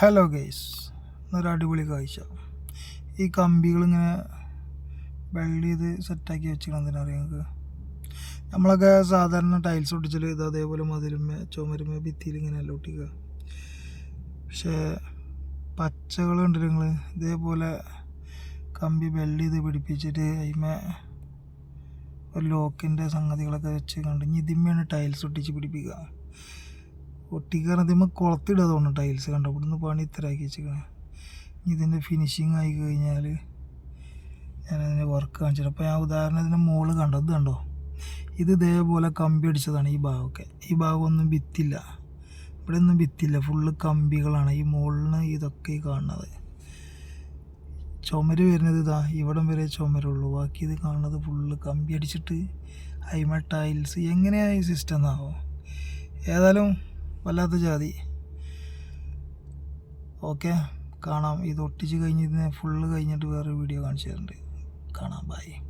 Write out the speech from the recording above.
Hello guys എന്നൊരു അടിപൊളി കാഴ്ച. ഈ കമ്പികളിങ്ങനെ വെൽഡ് ചെയ്ത് സെറ്റാക്കി വെച്ചിരിക്കണം എന്തിനറിയാം നിങ്ങൾക്ക്? നമ്മളൊക്കെ സാധാരണ ടൈൽസ് ഒട്ടിച്ചാൽ ഇത് അതേപോലെ മതിലുമേ ചുമരുമേ ഭിത്തിയിൽ ഇങ്ങനെയല്ല ഒട്ടിക്കുക. പക്ഷേ പച്ചകൾ ഉണ്ട് നിങ്ങൾ ഇതേപോലെ കമ്പി വെൽഡ് ചെയ്ത് പിടിപ്പിച്ചിട്ട് അതിമേ ഒരു ലോക്കിന്റെ സംഗതികളൊക്കെ വെച്ച് കണ്ട് ഇനി ഇതിന്മേണ് ടൈൽസ് ഒട്ടിച്ച് പിടിപ്പിക്കുക. ഒട്ടിക്കാറ് ഇതിമ്മ കുളത്തിടുക ടൈൽസ് കണ്ടോ? ഇവിടുന്ന് പണി ഇത്രയാക്കി വെച്ചിരിക്കണേ. ഇതിന്റെ ഫിനിഷിങ് ആയി കഴിഞ്ഞാൽ ഞാനതിന്റെ വർക്ക് കാണിച്ചിട്ട് അപ്പോൾ ഞാൻ ഉദാഹരണത്തിന് മോൾ കണ്ടോ? ഇത് കണ്ടോ? ഇത് ഇതേപോലെ കമ്പി അടിച്ചതാണ് ഈ ഭാഗമൊക്കെ. ഈ ഭാഗമൊന്നും ഭിത്തില്ല ഇവിടെ ഒന്നും ഭിത്തില്ല ഫുള്ള് കമ്പികളാണ് ഈ മുകളിന് ഇതൊക്കെ കാണുന്നത്. ചുമര് വരുന്നത് ഇതാ. ഇവിടം വരെ ചുമരുള്ളൂ ബാക്കി ഇത് കാണുന്നത് ഫുള്ള് കമ്പി അടിച്ചിട്ട് അയിമ ടൈൽസ് എങ്ങനെയാണ് ഈ സിസ്റ്റം എന്നാവോ ഏതായാലും വല്ലാത്ത ജാതി. ഓക്കെ കാണാം. ഇത് ഒട്ടിച്ച് കഴിഞ്ഞ് ഇതിനെ ഫുള്ള് കഴിഞ്ഞിട്ട് വേറൊരു വീഡിയോ കാണിച്ചു തരുന്നുണ്ട് കാണാം ബൈ